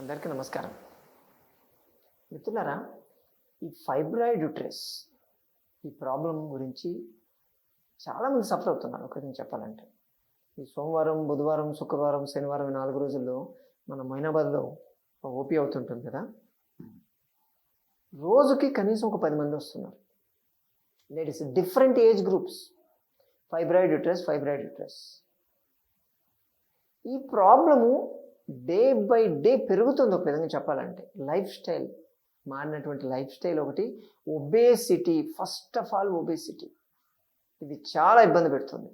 అందరికీ నమస్కారం. మిత్రులారా ఈ ఫైబ్రాయిడ్ యూట్రస్ ఈ ప్రాబ్లం గురించి చాలామంది సఫర్ అవుతున్నారు ఒక చెప్పాలంటే. ఈ సోమవారం బుధవారం శుక్రవారం శనివారం నాలుగు రోజుల్లో మన మైనాబాద్లో ఓపీ అవుతుంటుంది కదా. రోజుకి కనీసం ఒక పది మంది వస్తున్నారు. Ladies different age groups fibroid uterus fibroid uterus ఈ ప్రాబ్లము డే బై డే పెరుగుతుంది ఒక విధంగా చెప్పాలంటే. లైఫ్ స్టైల్ మారినటువంటి లైఫ్ స్టైల్ ఒకటి. Obesity first of all obesity. ఇది చాలా ఇబ్బంది పెడుతుంది.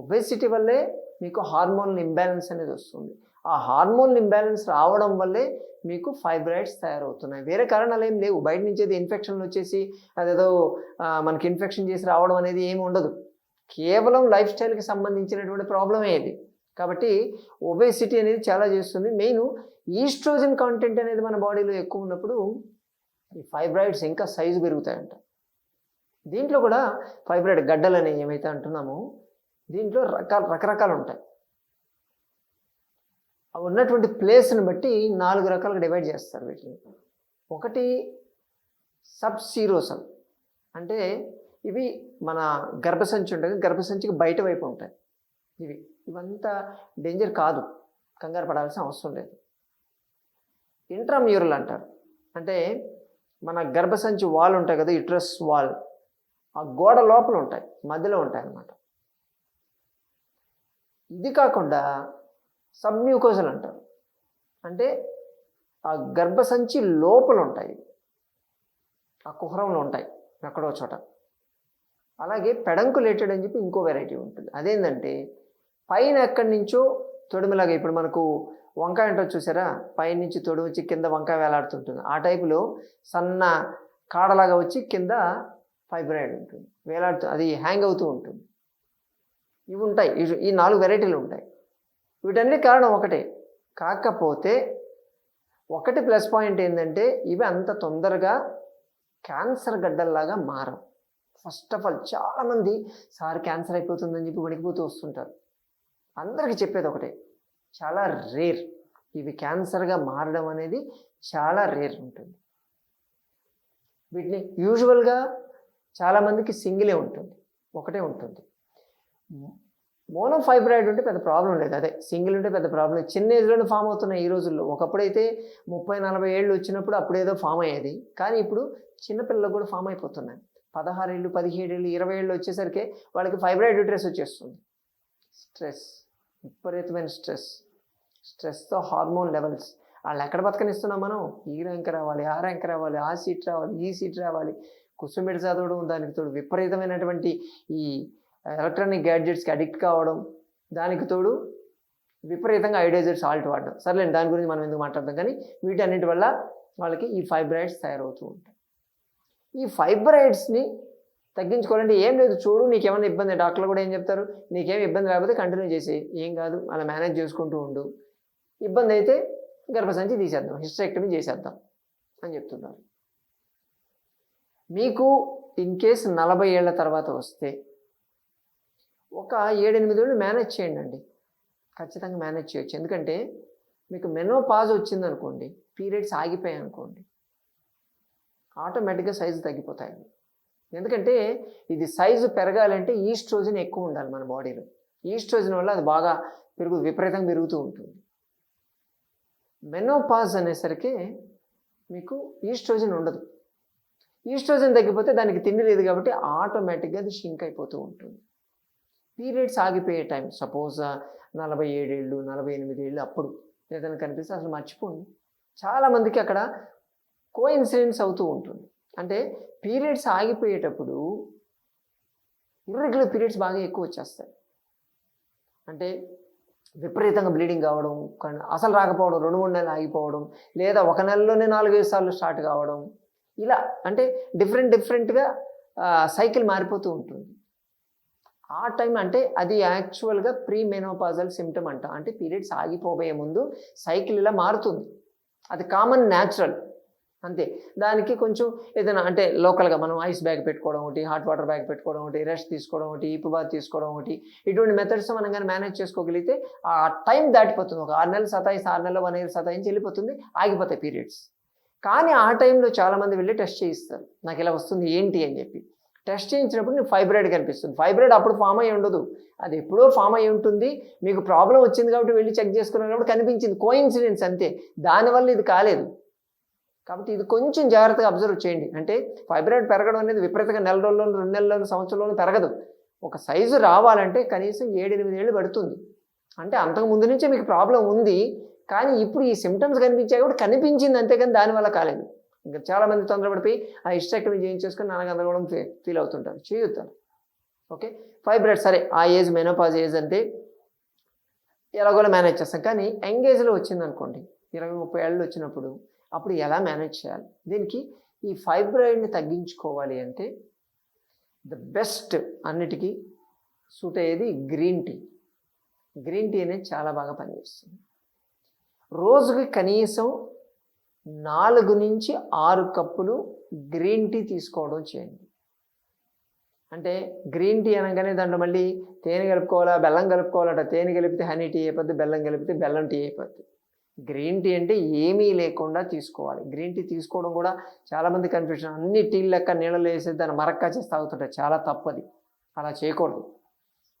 ఒబేసిటీ వల్లే మీకు హార్మోన్ ఇంబ్యాలెన్స్ అనేది వస్తుంది. ఆ హార్మోన్ ఇంబ్యాలెన్స్ రావడం వల్లే మీకు ఫైబ్రాయిడ్స్ తయారవుతున్నాయి. వేరే కారణాలు ఏం లేవు. బయట నుంచి ఏదో ఇన్ఫెక్షన్లు వచ్చేసి అదేదో మనకి ఇన్ఫెక్షన్ చేసి రావడం అనేది ఏమి ఉండదు. కేవలం లైఫ్ స్టైల్కి సంబంధించినటువంటి ప్రాబ్లమే ఇది. కాబట్టి ఒబేసిటీ అనేది చాలా చేస్తుంది. మెయిన్ ఈస్ట్రోజన్ కాంటెంట్ అనేది మన బాడీలో ఎక్కువ ఉన్నప్పుడు ఈ ఫైబ్రాయిడ్స్ ఇంకా సైజు పెరుగుతాయంట. దీంట్లో కూడా ఫైబ్రాయిడ్ గడ్డలు అనేవి ఏమైతే అంటున్నామో దీంట్లో రకాల రకరకాలు ఉంటాయి. అవి ఉన్నటువంటి ప్లేస్ని బట్టి నాలుగు రకాలుగా డివైడ్ చేస్తారు వీటిని. ఒకటి సబ్ సీరోసల్ అంటే ఇవి మన గర్భసంచి ఉంటుంది. గర్భసంచికి బయట వైపు ఉంటాయి. ఇవి ఇవంతా డేంజర్ కాదు. కంగారు పడాల్సిన అవసరం లేదు. ఇంట్రామ్యూరల్ అంటారు. అంటే మన గర్భసంచి వాల్ ఉంటాయి కదా ఇట్రస్ వాల్. ఆ గోడ లోపల ఉంటాయి మధ్యలో ఉంటాయి అన్నమాట. ఇది కాకుండా సబ్మ్యూకోజల్ అంటారు. అంటే ఆ గర్భసంచి లోపల ఉంటాయి. ఆ కుహరంలో ఉంటాయి ఎక్కడో చోట. అలాగే పెడంకులేటెడ్ అని చెప్పి ఇంకో వెరైటీ ఉంటుంది. అదేంటంటే పైన ఎక్కడి నుంచో తొడుములాగా ఇప్పుడు మనకు వంకాయ ఉంటుంది చూసారా? పైన నుంచి వచ్చి కింద వంకాయ వేలాడుతుంటుంది. ఆ టైపులో సన్న కాడలాగా వచ్చి కింద ఫైబ్రాయిడ్ ఉంటుంది. వేలాడుతూ అది హ్యాంగ్ అవుతూ ఉంటుంది. ఇవి ఉంటాయి. ఈ నాలుగు వెరైటీలు ఉంటాయి. వీటన్ని కారణం ఒకటే. కాకపోతే ఒకటి ప్లస్ పాయింట్ ఏంటంటే ఇవి అంత తొందరగా క్యాన్సర్ గడ్డల్లాగా మారవు. ఫస్ట్ ఆఫ్ ఆల్ చాలామంది సార్ క్యాన్సర్ అయిపోతుందని చెప్పి వణికిపోతూ వస్తుంటారు. అందరికీ చెప్పేది ఒకటే. చాలా రేర్. ఇవి క్యాన్సర్గా మారడం అనేది చాలా రేర్ ఉంటుంది. వీటిని యూజువల్గా చాలామందికి సింగిలే ఉంటుంది. ఒకటే ఉంటుంది. మోనోఫైబ్రాయిడ్ ఉంటే పెద్ద ప్రాబ్లం లేదు. అదే సింగిల్ ఉంటే పెద్ద ప్రాబ్లం చిన్న ఏజ్లోనే ఫామ్ అవుతున్నాయి ఈ రోజుల్లో. ఒకప్పుడైతే ముప్పై నలభై ఏళ్ళు వచ్చినప్పుడు అప్పుడేదో ఫామ్ అయ్యేది. కానీ ఇప్పుడు చిన్నపిల్లలు కూడా ఫామ్ అయిపోతున్నాయి. పదహారు ఏళ్ళు పదిహేడు ఏళ్ళు ఇరవై ఏళ్ళు వచ్చేసరికి వాళ్ళకి ఫైబ్రాయిడ్ యూట్రస్ వచ్చేస్తుంది. స్ట్రెస్. విపరీతమైన స్ట్రెస్. స్ట్రెస్తో హార్మోన్ లెవెల్స్. వాళ్ళు ఎక్కడ బతకనిస్తున్నాం మనం? ఈ ర్యాంక్ రావాలి ఆ ర్యాంక్ రావాలి ఆ సీట్ రావాలి ఈ సీట్ రావాలి. కుసుమిడి చదవడం దానికి తోడు విపరీతమైనటువంటి ఈ ఎలక్ట్రానిక్ గ్యాడ్జెట్స్కి అడిక్ట్ కావడం దానికి తోడు విపరీతంగా ఐడైజర్ సాల్ట్ వాడడం. సర్లేండి దాని గురించి మనం ఎందుకు మాట్లాడదాం కానీ వీటన్నిటి వల్ల వాళ్ళకి ఈ ఫైబ్రాయిడ్స్ తయారవుతూ ఉంటాయి. ఈ ఫైబ్రాయిడ్స్ని తగ్గించుకోవాలంటే ఏం లేదు చూడు నీకేమైనా ఇబ్బంది డాక్టర్లు కూడా ఏం చెప్తారు నీకేం ఇబ్బంది లేకపోతే కంటిన్యూ చేసి ఏం కాదు అలా మేనేజ్ చేసుకుంటూ ఉండు. ఇబ్బంది అయితే గర్భసంచి తీసేద్దాం హిస్టరెక్టమీ చేసేద్దాం అని చెప్తున్నారు. మీకు ఇన్ కేస్ నలభై ఏళ్ళ తర్వాత వస్తే ఒక ఏడెనిమిది ఏళ్ళు మేనేజ్ చేయండి అండి ఖచ్చితంగా మేనేజ్ చేయొచ్చు. ఎందుకంటే మీకు మెనో పాజ్ వచ్చింది వచ్చిందనుకోండి పీరియడ్స్ ఆగిపోయాయి అనుకోండి ఆటోమేటిక్గా సైజు తగ్గిపోతాయి ఎందుకంటే ఇది సైజు పెరగాలంటే ఈస్ట్రోజన్ ఎక్కువ ఉండాలి మన బాడీలో ఈస్ట్రోజన్ వల్ల అది బాగా పెరుగు విపరీతంగా పెరుగుతూ ఉంటుంది. మెనోపాజ్ అనేసరికి మీకు ఈస్ట్రోజన్ ఉండదు. ఈస్ట్రోజన్ తగ్గిపోతే దానికి తిండి లేదు కాబట్టి ఆటోమేటిక్గా అది షింక్ అయిపోతూ ఉంటుంది. పీరియడ్స్ ఆగిపోయే టైం సపోజ్ నలభై ఏడేళ్ళు నలభై ఎనిమిది ఏళ్ళు అప్పుడు ఏదైనా కనిపిస్తే అసలు మర్చిపోండి. చాలామందికి అక్కడ కోఇన్సిడెంట్స్ అవుతూ ఉంటుంది. అంటే పీరియడ్స్ ఆగిపోయేటప్పుడు ఇర్రెగ్యులర్ పీరియడ్స్ బాగా ఎక్కువ వచ్చేస్తాయి. అంటే విపరీతంగా బ్లీడింగ్ కావడం కన్- అసలు రాకపోవడం రెండు మూడు నెలలు ఆగిపోవడం లేదా ఒక నెలలోనే నాలుగైదు సార్లు స్టార్ట్ కావడం ఇలా అంటే డిఫరెంట్ డిఫరెంట్గా సైకిల్ మారిపోతూ ఉంటుంది. ఆ టైం అంటే అది యాక్చువల్గా ప్రీ మెనోపాజల్ సిమ్టమ్ అంట. అంటే పీరియడ్స్ ఆగిపోబోయే ముందు సైకిల్ ఇలా మారుతుంది. అది కామన్ న్యాచురల్ అంతే. దానికి కొంచెం ఏదైనా అంటే లోకల్గా మనం ఐస్ బ్యాగ్ పెట్టుకోవడం ఒకటి హాట్ వాటర్ బ్యాగ్ పెట్టుకోవడం ఒకటి రెస్ట్ తీసుకోవడం ఒకటి ఈపు బాత్ తీసుకోవడం ఒకటి ఇటువంటి మెథడ్స్ మనం కానీ మేనేజ్ చేసుకోగలిగితే ఆ టైం దాటిపోతుంది. ఒక ఆరు నెలలు సతాయిస్తే ఆరు నెలలు వన్ ఇయర్ సతాయించి వెళ్ళిపోతుంది ఆగిపోతాయి పీరియడ్స్. కానీ ఆ టైంలో చాలామంది వెళ్ళి టెస్ట్ చేయిస్తారు. నాకు ఇలా వస్తుంది ఏంటి అని చెప్పి. టెస్ట్ చేయించినప్పుడు నీకు ఫైబ్రాయిడ్ కనిపిస్తుంది. ఫైబ్రాయిడ్ అప్పుడు ఫామ్ అయ్యి ఉండదు. అది ఎప్పుడో ఫామ్ అయ్యి ఉంటుంది. మీకు ప్రాబ్లం వచ్చింది కాబట్టి వెళ్ళి చెక్ చేసుకున్నప్పుడు కనిపించింది. కోయిన్సిడెన్స్ అంతే. దానివల్ల ఇది కాలేదు. కాబట్టి ఇది కొంచెం జాగ్రత్తగా అబ్జర్వ్ చేయండి. అంటే ఫైబ్రాయిడ్ పెరగడం అనేది విపరీతంగా నెల రోజుల్లోనూ రెండు నెలల్లోనూ సంవత్సరంలోనూ పెరగదు. ఒక సైజు రావాలంటే కనీసం ఏడు ఎనిమిది ఏళ్ళు పడుతుంది. అంటే అంతకు ముందు నుంచే మీకు ప్రాబ్లం ఉంది కానీ ఇప్పుడు ఈ సిమ్టమ్స్ కనిపించాయి కాబట్టి కనిపించింది అంతేగాని దానివల్ల కాలేదు. ఇంకా చాలామంది తొందరపడిపోయి ఆ హిస్టెక్టమీ చేయించేసుకొని నాన్న గందరగోళం ఫీల్ అవుతుంటారు. చేయుతారు. ఓకే? ఫైబ్రాయిడ్ సరే ఆ ఏజ్ మెనోపాజ్ ఏజ్ అంటే ఎలాగోలా మేనేజ్ చేస్తాం. కానీ యంగ్ వచ్చింది అనుకోండి ఇరవై ముప్పై ఏళ్ళు వచ్చినప్పుడు అప్పుడు ఎలా మేనేజ్ చేయాలి? దీనికి ఈ ఫైబ్రాయిడ్ని తగ్గించుకోవాలి అంటే ద బెస్ట్ అన్నిటికీ సూట్ అయ్యేది గ్రీన్ టీ గ్రీన్ టీ అనేది చాలా బాగా పనిచేస్తుంది. రోజుకి కనీసం నాలుగు నుంచి ఆరు కప్పులు గ్రీన్ టీ తీసుకోవడం చేయండి. అంటే గ్రీన్ టీ అనగానే దాంట్లో మళ్ళీ తేనె కలుపుకోవాలా బెల్లం కలుపుకోవాలట. తేనె కలిపితే హనీ టీ అయిపోద్ది బెల్లం కలిపితే బెల్లం టీ అయిపోద్ది. గ్రీన్ టీ అంటే ఏమీ లేకుండా తీసుకోవాలి. గ్రీన్ టీ తీసుకోవడం కూడా చాలామంది కన్ఫ్యూషన్. అన్ని టీలు లెక్క నీళ్ళలో వేసి దాన్ని మరక్కా చేసి తాగుతుంటారు చాలా తప్పది. అలా చేయకూడదు.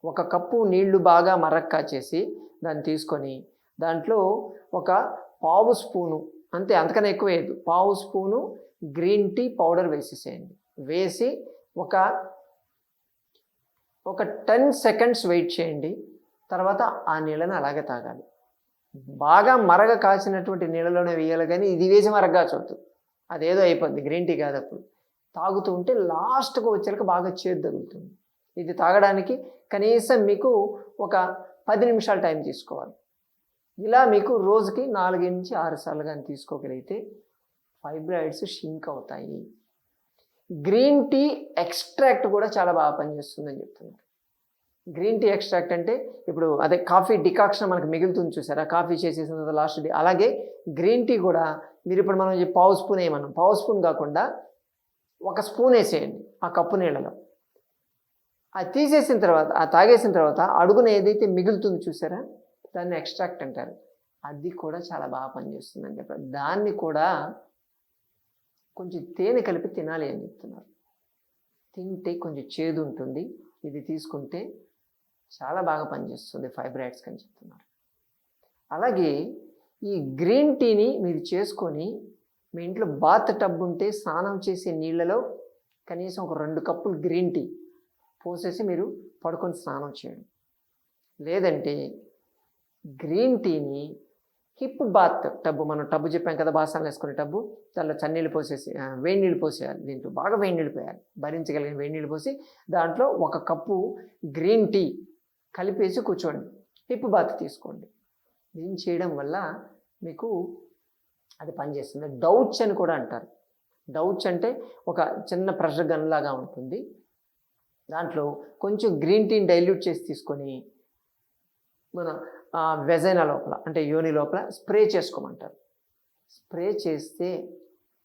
ఒక కప్పు నీళ్ళు బాగా మరక్కా చేసి దాన్ని తీసుకొని దాంట్లో ఒక పావు స్పూను అంతే అంతకన్నా ఎక్కువ వేయద్దు. పావు స్పూను గ్రీన్ టీ పౌడర్ వేసేసేయండి. వేసి ఒక ఒక టెన్ సెకండ్స్ వెయిట్ చేయండి. తర్వాత ఆ నీళ్ళని అలాగే తాగాలి. బాగా మరగ కాచినటువంటి నీళ్ళలోనే వేయాలి కానీ ఇది వేసి మరగకాచవద్దు అదేదో అయిపోద్ది గ్రీన్ టీ కాదు అప్పుడు. తాగుతూ ఉంటే లాస్ట్కు వచ్చేలకు బాగా చేదు తగులుతుంది. ఇది తాగడానికి కనీసం మీకు ఒక పది నిమిషాలు టైం తీసుకోవాలి. ఇలా మీకు రోజుకి నాలుగు నుంచి ఆరు సార్లు కానీ తీసుకోగలిగితే ఫైబ్రాయిడ్స్ షింక్ అవుతాయి. గ్రీన్ టీ ఎక్స్ట్రాక్ట్ కూడా చాలా బాగా పనిచేస్తుందని చెప్తున్నారు. గ్రీన్ టీ ఎక్స్ట్రాక్ట్ అంటే ఇప్పుడు అదే కాఫీ డికాక్షన్ మనకు మిగులుతుంది చూసారా? కాఫీ చేసేసిన తర్వాత లాస్ట్ డే. అలాగే గ్రీన్ టీ కూడా మీరు ఇప్పుడు మనం పావు స్పూన్ వేయమన్నాం పావు స్పూన్ కాకుండా ఒక స్పూన్ వేసేయండి ఆ కప్పు నీళ్ళలో. అది తీసేసిన తర్వాత ఆ తాగేసిన తర్వాత అడుగున ఏదైతే మిగులుతుందో చూసారా? దాన్ని ఎక్స్ట్రాక్ట్ అంటారు. అది కూడా చాలా బాగా పనిచేస్తుందని చెప్పారు. దాన్ని కూడా కొంచెం తేనె కలిపి తినాలి అని చెప్తున్నారు. తింటే కొంచెం చేదు ఉంటుంది. ఇది తీసుకుంటే చాలా బాగా పనిచేస్తుంది ఫైబ్రాయిడ్స్కి అని చెప్తున్నారు. అలాగే ఈ గ్రీన్ టీని మీరు చేసుకొని మీ ఇంట్లో బాత్ టబ్ ఉంటే స్నానం చేసే నీళ్ళలో కనీసం ఒక రెండు కప్పులు గ్రీన్ టీ పోసేసి మీరు పడుకొని స్నానం చేయండి. లేదంటే గ్రీన్ టీని హిప్ బాత్ టబ్బు మనం టబ్బు చెప్పాం కదా బాసాలు వేసుకునే టబ్బు దానిలో చన్నీళ్ళు పోసేసి వేడి నీళ్ళు పోసేయాలి దీంట్లో బాగా వేడి నీళ్ళు పోయాలి భరించగలిగిన వేడి నీళ్ళు పోసి దాంట్లో ఒక కప్పు గ్రీన్ టీ కలిపేసి కూర్చోండి. హిప్ బాత్ తీసుకోండి. దీన్ని చేయడం వల్ల మీకు అది పనిచేస్తుంది డౌచ్ అని కూడా అంటారు. డౌచ్ అంటే ఒక చిన్న ప్రెషర్ గన్ లాగా ఉంటుంది. దాంట్లో కొంచెం గ్రీన్ టీని డైల్యూట్ చేసి తీసుకొని మన వెజైన లోపల అంటే యోని లోపల స్ప్రే చేసుకోమంటారు. స్ప్రే చేస్తే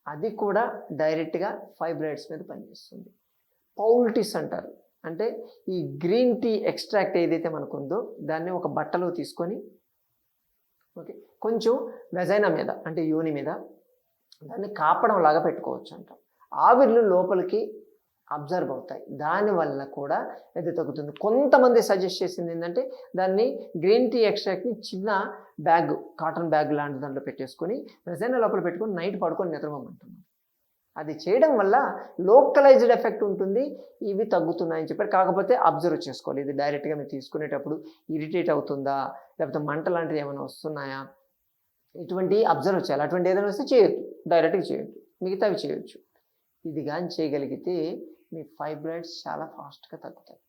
అది కూడా డైరెక్ట్గా ఫైబ్రాయిడ్స్ మీద పనిచేస్తుంది. పౌల్టిస్ అంటారు. అంటే ఈ గ్రీన్ టీ ఎక్స్ట్రాక్ట్ ఏదైతే మనకు ఉందో దాన్ని ఒక బట్టలో తీసుకొని ఓకే కొంచెం వెజైనా మీద అంటే యోని మీద దాన్ని కాపడం లాగా పెట్టుకోవచ్చు అంట ఆవిర్లు లోపలికి అబ్జర్వ్ అవుతాయి. దానివల్ల కూడా ఇది తగ్గుతుంది. కొంతమంది సజెస్ట్ చేసింది ఏంటంటే దాన్ని గ్రీన్ టీ ఎక్స్ట్రాక్ట్ని చిన్న బ్యాగ్ కాటన్ బ్యాగ్ లాంటి దాంట్లో పెట్టేసుకొని వెజైనా లోపల పెట్టుకొని నైట్ పడుకొని నిద్రపోమంటున్నాం అది చేయడం వల్ల లోకలైజ్డ్ ఎఫెక్ట్ ఉంటుంది ఇవి తగ్గుతున్నాయని చెప్పారు. కాకపోతే అబ్జర్వ్ చేసుకోవాలి. ఇది డైరెక్ట్గా మీరు తీసుకునేటప్పుడు ఇరిటేట్ అవుతుందా? లేకపోతే మంట లాంటివి ఏమైనా వస్తున్నాయా? ఇటువంటి అబ్జర్వ్ చేయాలి. అటువంటి ఏదైనా వస్తే చేయొద్దు డైరెక్ట్గా చేయొద్దు మిగతావి చేయొచ్చు. ఇది కానీ చేయగలిగితే మీ ఫైబ్రాయిడ్స్ చాలా ఫాస్ట్గా తగ్గుతాయి.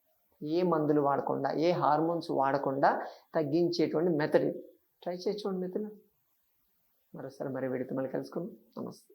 ఏ మందులు వాడకుండా ఏ హార్మోన్స్ వాడకుండా తగ్గించేటువంటి మెథడ్ ట్రై చేసి చూడండి మిత్రులు మరోసారి మరి వీడితో మళ్ళీ కలుసుకుందాం. నమస్తే.